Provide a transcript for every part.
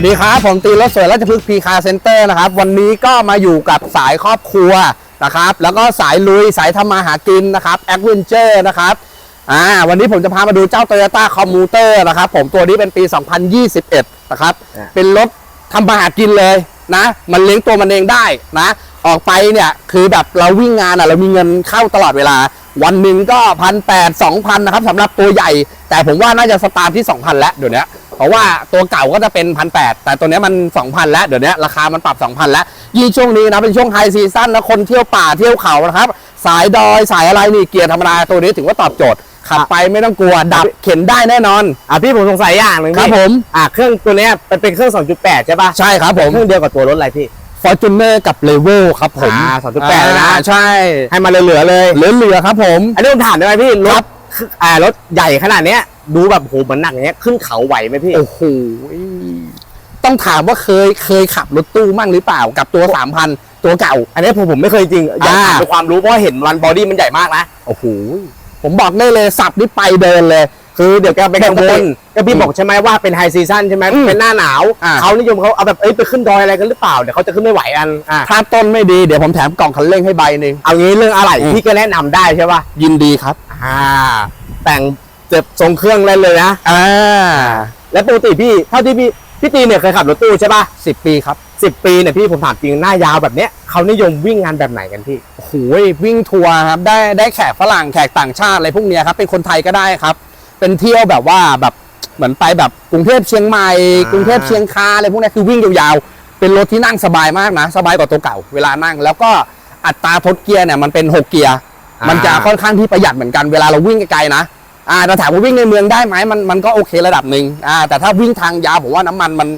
วัสดีครับ ผมตีรถสวยราชพฤกษ์พีคาเซ็นเตอร์นะครับ วันนี้ก็มาอยู่กับสายครอบครัวนะครับ แล้วก็สายลุยสายทำมาหากินนะครับแอคเวนเจอร์นะครับอ่าวันนี้ผมจะพามาดูเจ้า Toyota Commuter นะครับผมตัวนี้เป็นปี 2021 นะครับอ่าเป็นรถทำมาหากินเลยนะ มันเลี้ยงตัวมันเองได้นะ ออกไปเนี่ยคือแบบเราวิ่งงานอะเรามีเงินเข้าตลอดเวลา วันหนึ่งก็พันแปดสองพันนะครับสำหรับตัวใหญ่ แต่ผมว่าน่าจะสตาร์ทที่2,000แล้วเดี๋ยวนี้เพราะว่าตัวเก่าก็จะเป็นพันแแต่ตัวเนี้ยมัน 2,000 แล้ว เดี๋ยวนี้ราคามันปรับ 2,000 แล้วยิ่งช่วงนี้นะ เป็นช่วงไฮซีซั่นนะคนเที่ยวป่าเที่ยวเขานะครับ สายดอยสายอะไรนี่เกียร์ธรรมดาตัวนี้ถือว่าตอบโจทย์ ขับไปไม่ต้องกลัว ดับเข็นได้แน่นอน อะพี่ผมสงสัยอย่างหนึ่งครับพี่ผม อะเครื่องตัวเนี้ยเป็นเป็นเครื่อง 2.8 ใช่ป่ะใช่ครับผมเครื่องเดียวกับตัวรถอะไรพี่ Fortuner กับ l e v e l ครับผมอ่า2.8เลยนะอ่าใช่ ให้มาเหลือๆเลย เหลือๆครับผม อันนี้ผมถามได้ไหมพี่รครัถบอ่ารถใหญ่ขนาดเนี้ย ดูแบบโหเหมือนหนักอย่างเงี้ย ขึ้นเขาไหวไหมพี่ โอ้โหต้องถามว่าเคยเคยขับรถตู้มั่งหรือเปล่ากับตัว3,000ตัวเก่า อันนี้ผมผมไม่เคยจริงอยากถามอ่าเป็นความรู้เพราะว่าเห็นรันบอดี้มันใหญ่มากนะ โอ้โห ผมบอกได้เลยสับนี่ไปเดินเลย คือเดี๋ยวแกไปกังวปกลติก็พี่บอกใช่ไหมว่าเป็นไฮซีซั่นใช่ไหมอืมเป็นหน้าหนาวอ่าเขานิยมเขาเอาแบบเอ้ยไปขึ้นดอยอะไรกันหรือเปล่าเดี๋ยวเขาจะขึ้นไม่ไหวกันอะถ้าต้นไม่ดีเดี๋ยวผมแถมกล่องคันเร่งให้ใบหนึ่งเอางี้เรื่องอะไรอืมพี่ก็แนะนำได้ใช่ป่ะยินดีครับอ่าแต่งเจ็บทรงเครื่องเลยเลยนะอ่าแล้วปกติพี่เท่าที่พี่พี่ตีเนี่ยเคยขับรถตู้ใช่ป่ะสิบปีครับสิบปีเนี่ยพี่ผมถามจริงหน้ายาวแบบเนี้ยเขานิยมวิ่งงานแบบไหนกันพี่โอ้โหวิ่งทัวร์ครับได้ได้แขกฝรั่งแขกต่างชาติอะไรพวกเนี้ยครับเป็นคนไทยก็ได้ครับ เป็นเที่ยวแบบว่าแบบเหมือนไปแบบกรุงเทพเชียงใหม่อ่ากรุงเทพเชียงคานอะไรพวกเนี้ยคือวิ่งยาวๆ เป็นรถที่นั่งสบายมากนะ สบายกว่าตัวเก่า เวลานั่ง แล้วก็อัตราทดเกียร์เนี่ยมันเป็นหกเกียร์มันจะค่อนข้างที่ประหยัดเหมือนกันเวลาเราวิ่งไกลๆนะอ่าแต่ถามว่าวิ่งในเมืองได้ไหมมันมันก็โอเคระดับหนึ่งอ่าแต่ถ้าวิ่งทางยาวผมว่าน้ำมันมัน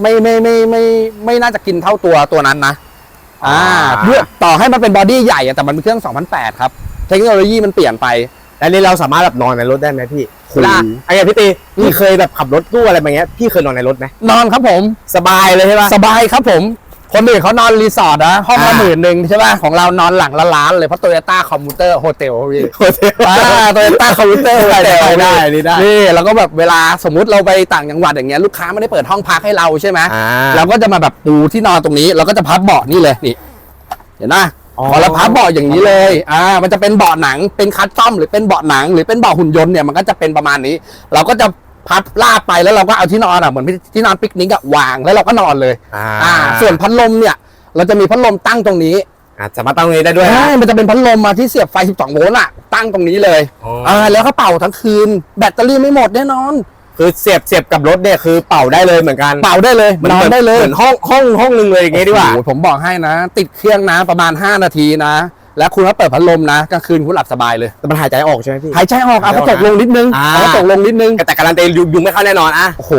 ไม่ไม่ไม่ไม่ไม่ไม่น่าจะกินเท่าตัวตัวนั้นนะอ่าอ่าเพื่อต่อให้มันเป็นบอดี้ใหญ่อะแต่มันเป็นเครื่อง 2008 ครับ เทคโนโลยีมันเปลี่ยนไป แล้วนี่เราสามารถแบบนอนในรถได้ไหมพี่โหเวลาไอ้เงี้ยพี่ตีพี่เคยแบบขับรถตู้อะไรแบบเงี้ยพี่เคยนอนในรถไหมนอนครับผม สบายเลยใช่ป่ะสบายครับผม คนอื่นเขานอนรีสอร์ทนะห้องละอ่า หมื่นหนึ่งใช่ป่ะของเรานอนหลังละล้านเลยเพราะโตโยต้าคอมพิวเตอร์โฮเทลพี่โอเคอ่าโตโยต้าคอมพิวเตอร์ได้ได้ได้ได้ นี่แล้วก็แบบเวลาสมมุติเราไปต่างจังหวัดอย่างเงี้ยลูกค้าไม่ได้เปิดห้องพักให้เราใช่ไหมอ่า เราก็จะมาแบบปูที่นอนตรงนี้ เราก็จะพับเบาะนี่เลยนี่ เห็นไหมอ๋อ พอเราพับเบาะอย่างนี้เลย อ่า มันจะเป็นเบาะหนัง เป็นคัสตอมหรือเป็นเบาะหนัง หรือเป็นเบาะหุ่นยนต์เนี่ย มันก็จะเป็นประมาณนี้ เราก็จะพับลาดไปแล้วเราก็เอาที่นอนอะ เหมือนที่นอนปิกนิกอะวาง แล้วเราก็นอนเลย อ่าอ่าส่วนพัดลมเนี่ย เราจะมีพัดลมตั้งตรงนี้อะสามารถตั้งตรงนี้ได้ด้วยนะใช่ มันจะเป็นพัดลมมาที่เสียบไฟ 12 โวลต์อะตั้งตรงนี้เลยอ๋ออ่อ่า แล้วก็เป่าทั้งคืน แบตเตอรี่ไม่หมดแน่นอน คือเสียบเสียบกับรถเนี่ยคือเป่าได้เลยเหมือนกันเป่าได้เลยมันนอนได้เลยเหมือนห้องห้องห้องหนึ่งเลยอย่างงี้ดีกว่าโอ้โหผมบอกให้นะ ติดเครื่องนะประมาณ 5 นาทีนะ แล้วคุณก็เปิดพัดลมนะกลางคืนคุณหลับสบายเลยแต่มันหายใจออกใช่ไหมพี่หายใจออกเอาหายใจออกกระจกลงนิดนึงอ่าเอากระจกลงนิดนึงแต่การันตียุงยุงไม่เข้าแน่นอนอะโอ้โห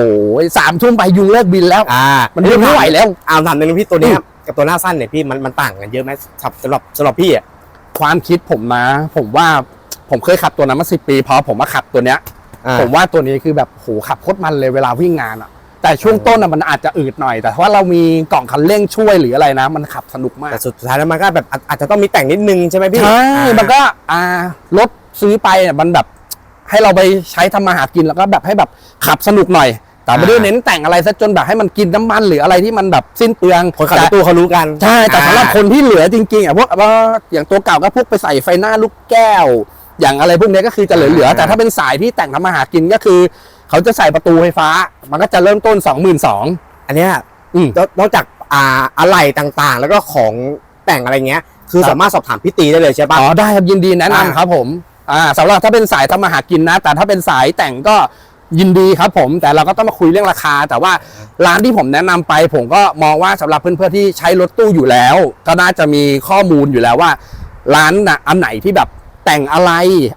สามทุ่มไปยุงเลิกบินแล้วอ่ามันบินไม่ไหวแล้วเอาถามหนึ่งพี่ตัวเนี้ยกับตัวหน้าสั้นเนี่ยพี่มันมันต่างกันเยอะไหมสำหรับสำหรับสำหรับพี่อะความคิดผมนะผมว่าผมเคยขับตัวนั้นมาสิปีพอผมมาขับตัวเนี้ยอ่า ผมว่าตัวนี้คือแบบโหขับโคตรมันเลยเวลาวิ่งงานอะแต่ช่วงต้นอะมันอาจจะอืดหน่อย แต่ว่าเรามีกล่องคันเร่งช่วยหรืออะไรนะ มันขับสนุกมากแต่สุดท้ายแล้วมันก็แบบอาจอาจจะต้องมีแต่งนิดนึงใช่ไหมพี่ใช่อ่ามันก็อ่ารถซื้อไปเนี่ยมันแบบให้เราไปใช้ทำมาหากินแล้วก็แบบให้แบบขับสนุกหน่อยแต่ไม่ได้เน้นแต่งอะไรซะจนแบบให้มันกินน้ำมันหรืออะไรที่มันแบบสิ้นเปลืองคนขับรถตู้เขารู้กันใช่แต่สำหรับอ่าคนที่เหลือจริงๆอะพวกว่าอย่างตัวเก่าก็พวกไปใส่ไฟหน้าลูกแก้ว อย่างอะไรพวกเนี้ยก็คือจะเหลือๆแต่ถ้าเป็นสายที่แต่งทำมาหากินก็คือ เขาจะใส่ประตูไฟฟ้า มันก็จะเริ่มต้น22,000อันเนี้ยอืมนอกนอกจากอ่าอะไหล่ต่างๆ แล้วก็ของแต่งอะไรเงี้ย คือครับสามารถสอบถามพี่ตีได้เลยใช่ปะอ๋อได้ครับยินดีแนะนำอ่าครับผมอ่าสำหรับถ้าเป็นสายทำมาหากินนะ แต่ถ้าเป็นสายแต่งก็ยินดีครับผมแต่เราก็ต้องมาคุยเรื่องราคา แต่ว่าร้านที่ผมแนะนำไป ผมก็มองว่าสำหรับเพื่อนๆที่ใช้รถตู้อยู่แล้ว ก็น่าจะมีข้อมูลอยู่แล้วว่า ร้านน่ะอันไหนที่แบบ แต่งอะไร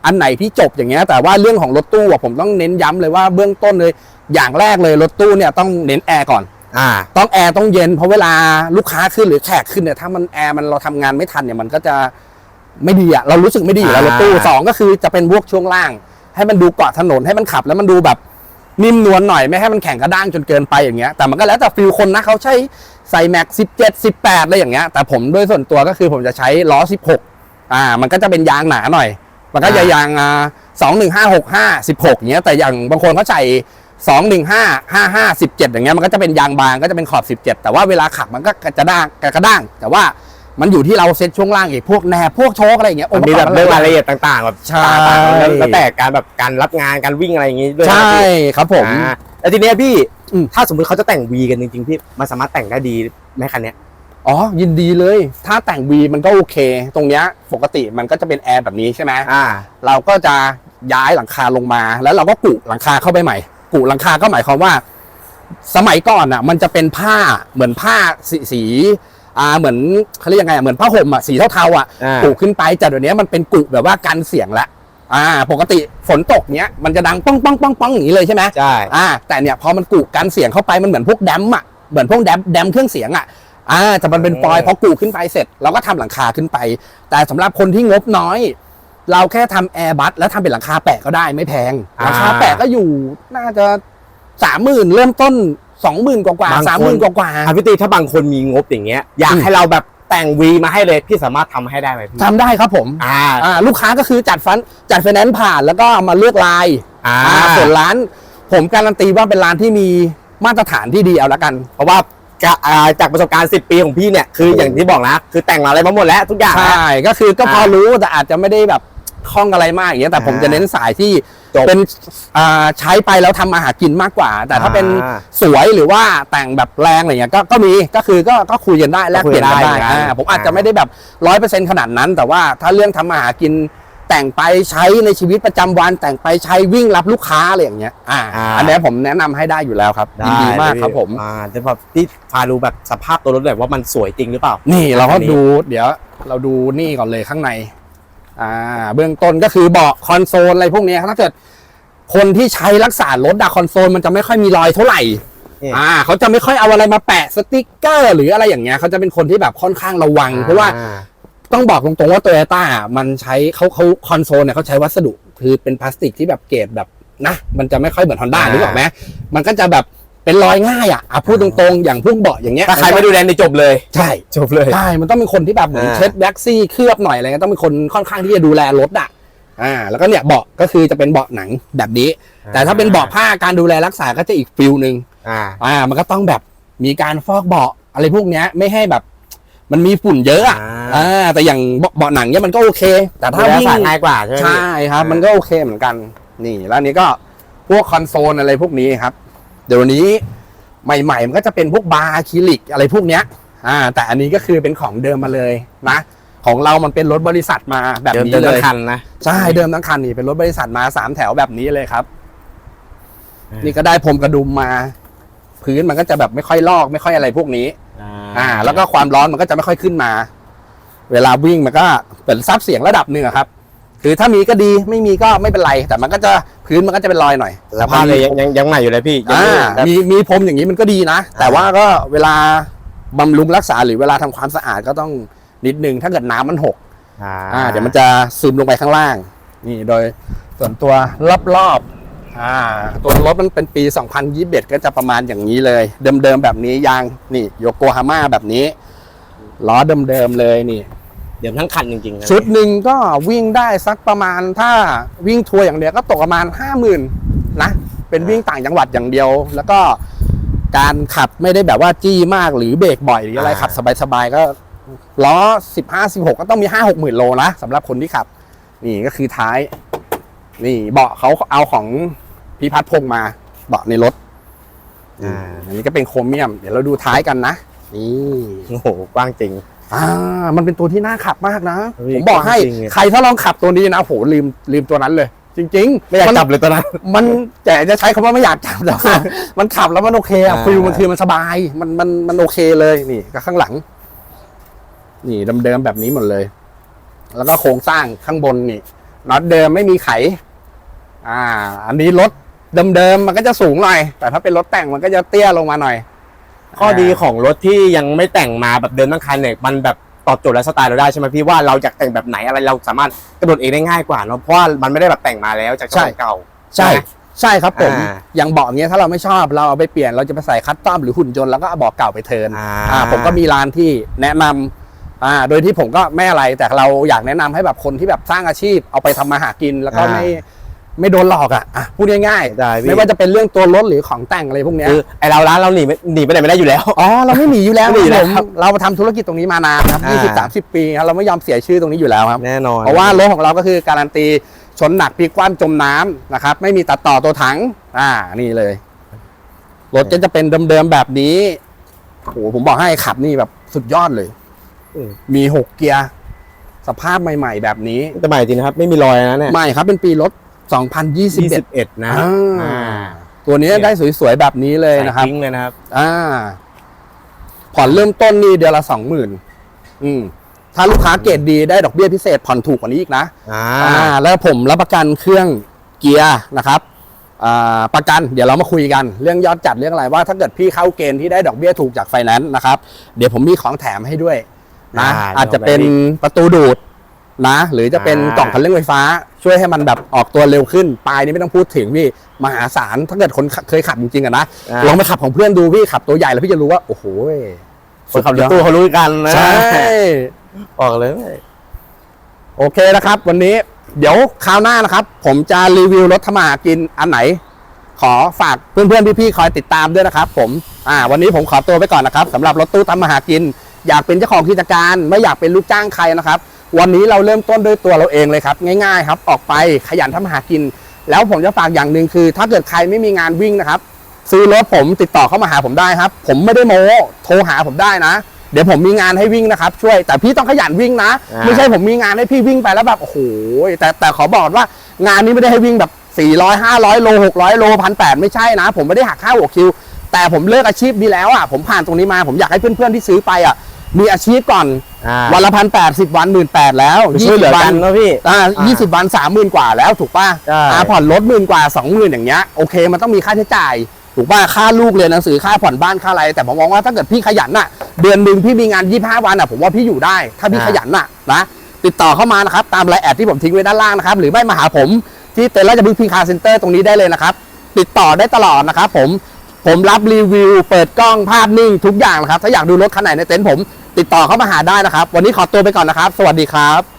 อันไหนที่จบอย่างเงี้ยแต่ว่าเรื่องของรถตู้อะผมต้องเน้นย้ำเลยว่าเบื้องต้นเลย อย่างแรกเลยรถตู้เนี่ยต้องเน้นแอร์ก่อนอ่าต้องแอร์ต้องเย็นเพราะเวลาลูกค้าขึ้นหรือแขกขึ้นเนี่ยถ้ามันแอร์มันเราทำงานไม่ทันเนี่ยมันก็จะไม่ดีอะเรารู้สึกไม่ดีอยู่แล้วรอ่าถตู้สองก็คือจะเป็นพวกช่วงล่าง ให้มันดูเกาะถนนให้มันขับแล้วมันดูแบบนิ่มนวลหน่อยไม่ให้มันแข็งกระด้างจนเกินไปอย่างเงี้ยแต่มันก็แล้วแต่ฟิลคนนะเขาใช้ใส่แม็กสิบเจ็ดสิบแปดอะไรอย่างเงี้ยแต่ผมด้วยส่วนตัวก็คือผมจะใช้ล้อสิบหก อ่า มันก็จะเป็นยางหนาหน่อย มันก็จะยางอ่าสองหนึ่งห้าหกห้าสิบหกเงี้ย แต่อย่างบางคนเขาใส่สองหนึ่งห้าห้าห้าสิบเจ็ดอย่างเงี้ย มันก็จะเป็นยางบางก็จะเป็นขอบสิบเจ็ดแต่ว่าเวลาขับมันก็จะด้างกระด้าง แต่ว่ามันอยู่ที่เราเซ็ตช่วงล่างอีกพวกแหนบพวกโชคอะไรอย่างเงี้ยมันมีแบบค์ปะกเรื่องบรายละเอียดต่าง ๆ แบบใช่ต่างๆแล้วแล้วแต่การแบบการรับงานการวิ่งอะไรอย่างงี้ด้วยนะใช่พี่ครับผมอ่าแล้วทีเนี้ยพี่อืมถ้าสมมติเขาจะแต่งวีกันจริงๆพี่มันสามารถแต่งได้ดีไหมคันเนี้ย อ๋อ ยินดีเลย ถ้าแต่ง V มันก็โอเค ตรงเนี้ยปกติมันก็จะเป็นแอร์แบบนี้ใช่ไหมอ่า เราก็จะย้ายหลังคาลงมา แล้วเราก็กุหลังคาเข้าไปใหม่ กุหลังคาก็หมายความว่า สมัยก่อนอะ มันจะเป็นผ้าเหมือนผ้าสีสีอ่าเหมือนเขาเรียกยังไงอะเหมือนผ้าห่มอะสีเทาๆอะอ่า กุขึ้นไปแต่เดี๋ยวนี้มันเป็นกุแบบว่ากันเสียงละอ่า ปกติฝนตกเนี้ยมันจะดังป้องป้องป้องป้องอย่างนี้เลยใช่ไหม ใช่ อ่าแต่เนี่ยพอมันกุกันเสียงเข้าไปมันเหมือนพวกแดมอะเหมือนพวกแดมแดมเครื่องเสียงอะ อ่าแต่มันเป็นฟอยล์พอกุขึ้นไปเสร็จเราก็ทำหลังคาขึ้นไป แต่สำหรับคนที่งบน้อย เราแค่ทำแอร์บัสแล้วทำเป็นหลังคาแปะก็ได้ไม่แพงหลังคาแปะก็อยู่น่าจะสามหมื่นเริ่มต้นสองหมื่นกว่าๆสามหมื่นกว่าอะพี่ตีถ้าบางคนมีงบอย่างเงี้ยอยากอืมให้เราแบบแต่งวีมาให้เลยพี่สามารถทำให้ได้ไหมพี่ๆทำได้ครับผมอ่าอ่าลูกค้าก็คือจัดฟันจัดไฟแนนซ์ผ่านแล้วก็มาเลือกลายอ่าอ่าส่วนร้าน ผมการันตีว่าเป็นร้านที่มีมาตรฐานที่ดีเอาละกัน เพราะว่า จะอ่าจากประสบการณ์ 10 ปีของพี่เนี่ยคืออย่างที่บอกนะ คือแต่งมาอะไรมาหมดแล้วทุกอย่างใช่นะก็คือก็พออ่ารู้แต่อาจจะไม่ได้แบบคล่องอะไรมากอย่างเงี้ยแต่ผมอ่าจะเน้นสายที่จบเป็นอ่าใช้ไปแล้วทำมาหากินมากกว่า แต่ถ้าเป็นอ่าสวยหรือว่าแต่งแบบแรงอะไรเงี้ยก็ก็มีก็คือก็ก็คุยกันได้แลกเปลี่ยนกันก็คุยได้ได้เหมือนกันอ่าผมอาจจะอ่าไม่ได้แบบร้อยเปอร์เซ็นต์ขนาดนั้น แต่ว่าถ้าเรื่องทำมาหากิน แต่งไปใช้ในชีวิตประจำวัน แต่งไปใช้วิ่งรับลูกค้าอะไรอย่างเงี้ยอ่าอ่า อันเนี้ยผมแนะนำให้ได้อยู่แล้วครับยินดีมากครับผม อ่าแต่แบบที่พาดูแบบสภาพตัวรถแบบว่ามันสวยจริงหรือเปล่า นี่เราก็อันนี้ ดูเดี๋ยวเราดูนี่ก่อนเลยข้างใน อ่า เบื้องต้นก็คือเบาะคอนโซลอะไรพวกเนี้ยถ้าเกิดคนที่ใช้รักษารถอะคอนโซลมันจะไม่ค่อยมีรอยเท่าไหร่ นี่ อ่า เขาจะไม่ค่อยเอาอะไรมาแปะสติกเกอร์ หรืออะไรอย่างเงี้ยเขาจะเป็นคนที่แบบค่อนข้างระวัง เพราะว่าอ่ ต้องบอกตรงๆว่าโตโยต้ามันใช้เขาเขาคอนโซลเนี่ยเขาใช้วัสดุ คือเป็นพลาสติกที่แบบเกรดแบบนะ มันจะไม่ค่อยเหมือนฮอนด้าอ่า หรือเปล่าไหมมันก็จะแบบเป็นรอยง่ายอะอะพูดตรงๆ อย่างพวกเบาะอย่างเงี้ยถ้าใครไม่ดูแลในจบเลย ใช่จบเลย ใช่ มันต้องเป็นคนที่แบบเหมือนอ่า เช็ดแว็กซี่เคลือบหน่อยอะไรเงี้ยต้องเป็นคนค่อนข้างที่จะดูแลรถอะอ่า แล้วก็เนี่ยเบาะก็คือจะเป็นเบาะหนังแบบนี้ แต่ถ้าเป็นเบาะผ้าการดูแลรักษาก็จะอีกฟิลหนึ่ง อ่า อ่ามันก็ต้องแบบมีการฟอกเบาะอะไรพวกเนี้ยไม่ให้แบบ มันมีฝุ่นเยอะอะอ่าอ่าแต่อย่างเบาะเบาะหนังเนี่ยมันก็โอเค แต่ถ้าดูแลวิ่งสายง่ายกว่าใช่ไหมพี่ใช่ครับอ่ามัมันก็โอเคเหมือนกัน นี่แล้วอันนี้ก็พวกคอนโซลอะไรพวกนี้ครับ เดี๋ยวนี้ใหม่ๆมันก็จะเป็นพวกบาร์อะคริลิกอะไรพวกเนี้ย อ่า แต่อันนี้ก็คือเป็นของเดิมมาเลยนะ ของเรามันเป็นรถบริษัทมาแบบเดิมนี้เดิมเลทั้ยงคันนะใช่เดิมทั้งคันนี่เป็นรถบริษัทมาสามแถวแบบนี้เลยครับอืมนี่ก็ได้พรมกระดุมมา พื้นมันก็จะแบบไม่ค่อยลอกไม่ค่อยอะไรพวกนี้ อ่า แล้วก็ความร้อนมันก็จะไม่ค่อยขึ้นมา เวลาวิ่งมันก็เป็นซับเสียงระดับหนึ่งอะครับคือถ้ามีก็ดีไม่มีก็ไม่เป็นไร แต่มันก็จะพื้นมันก็จะเป็นรอยหน่อยสภาพเลยยังยังยังใหม่อยู่เลยพี่ยังอ่าไม่แบบมีมีพรมอย่างนี้มันก็ดีนะ แต่ว่าก็เวลาบำรุงรักษาหรือเวลาทำความสะอาดก็ต้องนิดนึงถ้าเกิดน้ำมันหกอ่าอ่าเดี๋ยวมันจะซึมลงไปข้างล่าง นี่โดยส่วนตัวรอบๆ อ่าตัวรถมันเป็นปี 2021 ก็จะประมาณอย่างนี้เลย เดิมๆแบบนี้ยางนี่โยโกฮาม่าแบบนี้ล้อเดิมๆเลยนี่ เดี๋ยวทั้งคันจริงๆนะชุดหนึ่งก็วิ่งได้สักประมาณถ้าวิ่งทัวร์อย่างเดียวก็ตกประมาณห้าหมื่นนะเป็นวิ่งต่างจังหวัดอย่างเดียว แล้วก็การขับไม่ได้แบบว่าจี้มากหรือเบรกบ่อยหรืออะไรขับสบายๆก็ล้อสิบห้าสิบหกก็ต้องมีห้าหกหมื่นโลนะสำหรับคนที่ขับ นี่ก็คือท้าย นี่เบาะเขาเอาของ พิพัฒน์พงษ์มาเบาะในรถอ่าอันนี้ก็เป็นโครเมียม เดี๋ยวเราดูท้ายกันนะ นี่โอ้โหกว้างจริง อ่า มันเป็นตัวที่น่าขับมากนะ เฮ้ยผมบอกให้จริงๆ ใครถ้าลองขับตัวนี้นะโหลืมลืมตัวนั้นเลย จริงๆไม่อยากนจับเลยตอนนั้น มันแต่จะใช้คำว่าไม่อยากจับแต่ว่า มันขับแล้วมันโอเคอะอ่า ฟิลมันคือมันสบาย มันมันมันโอเคเลยนี่ก็ข้างหลัง นี่เดิมๆแบบนี้หมดเลย แล้วก็โครงสร้างข้างบนนี่น็อตเดิมไม่มีไข อ่า อันนี้รถ เดิมๆมันก็จะสูงหน่อย แต่ถ้าเป็นรถแต่งมันก็จะเตี้ยลงมาหน่อย ข้อดีของรถที่ยังไม่แต่งมาแบบเดิมทั้งคันเนี่ยมันแบบตอบโจทย์และสไตล์เราได้ใช่ไหมพี่ว่าเราอยากแต่งแบบไหนอะไรเราสามารถกระโดดเองได้ง่ายกว่าเนาะเพราะว่ามันไม่ได้แบบแต่งมาแล้วจากเจ้าของเก่า ใช่ไหมใช่ครับผมอ่าอย่างเบาะเนี้ยถ้าเราไม่ชอบเราเอาไปเปลี่ยนเราจะไปใส่คัสตอมหรือหุ่นยนต์แล้วก็เอาเบาะเก่าไปเทิร์นอ่าอ่าผมก็มีร้านที่แนะนำอ่าโดยที่ผมก็ไม่อะไรแต่เราอยากแนะนำให้แบบคนที่แบบสร้างอาชีพเอาไปทำมาหากินแล้วก็อ่าไม่ ไม่โดนหลอกอะอะพูดง่ายได้พี่ไม่ว่าจะเป็นเรื่องตัวรถหรือของแต่งอะไรพวกเนี้ยคือไอเราร้านเราหนีไม่หนีไปไหนไม่ได้อยู่แล้ว อ๋อเราไม่หนีอยู่แล้วไม่หนีอยู่แล้วผมครับเราทำธุรกิจตรงนี้มานานครับอ่า ยี่สิบสามสิบปีครับเราไม่ยอมเสียชื่อตรงนี้อยู่แล้วครับ แน่นอนเพราะว่ารถของเราก็คือการันตีชนหนักพลิกคว่ำจมน้ำนะครับ ไม่มีตัดต่อตัวถัง อ่านี่เลย รถก็จะเป็นเดิมๆแบบนี้โอ้โหผมบอกให้ขับนี่แบบสุดยอดเลย อืมมีหกเกียร์ สภาพใหม่ ๆ แบบนี้ แต่ใหม่จริงนะครับ ไม่มีรอยนะเนี่ย ใหม่ครับเป็นปีรถ 2021 21 นะอ่าอ่าตัวนี้ได้สวยๆแบบนี้เลยนะครับใส่ทิ้งเลยนะครับ อ่า ผ่อนเริ่มต้นนี่เดือนละสองหมื่นอืมถ้าลูกค้าเกรดดีได้ดอกเบี้ยพิเศษผ่อนถูกกว่านี้อีกนะ อ่าอ่าแล้วผมรับประกันเครื่องเกียร์นะครับอ่าประกันเดี๋ยวเรามาคุยกันเรื่องยอดจัดเรื่องอะไรว่า ถ้าเกิดพี่เข้าเกณฑ์ที่ได้ดอกเบี้ยถูกจากไฟแนนซ์นะครับ เดี๋ยวผมมีของแถมให้ด้วยนะอ่าอาจจะเป็นประตูดูด นะ หรือจะเป็นอ่ากล่องคันเร่งไฟฟ้า ช่วยให้มันแบบออกตัวเร็วขึ้นปลายนี้ไม่ต้องพูดถึงพี่มหาศาลถ้าเกิดคนเคยขับจริงๆอะนะอ่าลองไปขับของเพื่อนดูพี่ขับตัวใหญ่แล้วพี่จะรู้ว่าโอ้โหคนขับรถตู้เขารู้กันนะใช่บอกเลยโอเคนะครับ วันนี้เดี๋ยวคราวหน้านะครับ ผมจะรีวิวรถทำมาหากินอันไหน ขอฝากเพื่อนๆพี่ๆคอยติดตามด้วยนะครับ ผมอ่า วันนี้ผมขอตัวไปก่อนนะครับสำหรับรถตู้ทำมาหากิน อยากเป็นเจ้าของกิจการ ไม่อยากเป็นลูกจ้างใครนะครับ วันนี้เราเริ่มต้นด้วยตัวเราเองเลยครับ ง่ายๆครับ ออกไปขยันทำมาหากิน แล้วผมจะฝากอย่างหนึ่งคือ ถ้าเกิดใครไม่มีงานวิ่งนะครับ ซื้อรถผมติดต่อเข้ามาหาผมได้ครับ ผมไม่ได้โม้โทรหาผมได้นะ เดี๋ยวผมมีงานให้วิ่งนะครับ ช่วยแต่พี่ต้องขยันวิ่งนะ อ่า ไม่ใช่ผมมีงานให้พี่วิ่งไปแล้วแบบโอ้โหแต่แต่ขอบอกว่างานนี้ไม่ได้ให้วิ่งแบบ 400 500 โล 600 โลพันแไม่ใช่นะ ผมไม่ได้หักค่าหัวคิว แต่ผมเลิกอาชีพนี้แล้วอะผมผ่านตรงนี้มาผมอยากให้เพื่อนๆที่ซื้อไปอะ มีอาชีพก่อน อ่า วันละพันแปดสิบวันหมื่นแปดแล้วไปช่วยเหลือกัน20เนอะพี่อ่าอ่ายี่สิบวันสามหมื่นกว่าแล้วถูกป่ะใช่ อ่าผ่อนรถหมื่นกว่าสองหมื่นอย่างเงี้ยโอเคมันต้องมีค่าใช้จ่าย ถูกป่ะค่าลูกเรียนหนังสือค่าผ่อนบ้านค่าอะไร แต่ผมมองว่าถ้าเกิดพี่ขยันน่ะ เดือนหนึ่งพี่มีงานยี่ห้าวันอะผมว่าพี่อยู่ได้ ถ้าพี่อ่าขยันน่ะนะติดต่อเข้ามานะครับตามรายแอดที่ผมทิ้งไว้ด้านล่างนะครับหรือไม่มาหาผมที่เต็นท์ราชพฤกษ์พีคาร์เซ็นเตอร์ตรงนี้ได้เลยนะครับติดต่อได้ตลอดนะครับผม ผมรับรีวิว เปิดกล้องภาพนิ่งทุกอย่างนะครับ ถ้าอยากดูรถคันไหนในเต็นท์ผม ติดต่อเข้ามาหาได้นะครับ วันนี้ขอตัวไปก่อนนะครับ สวัสดีครับ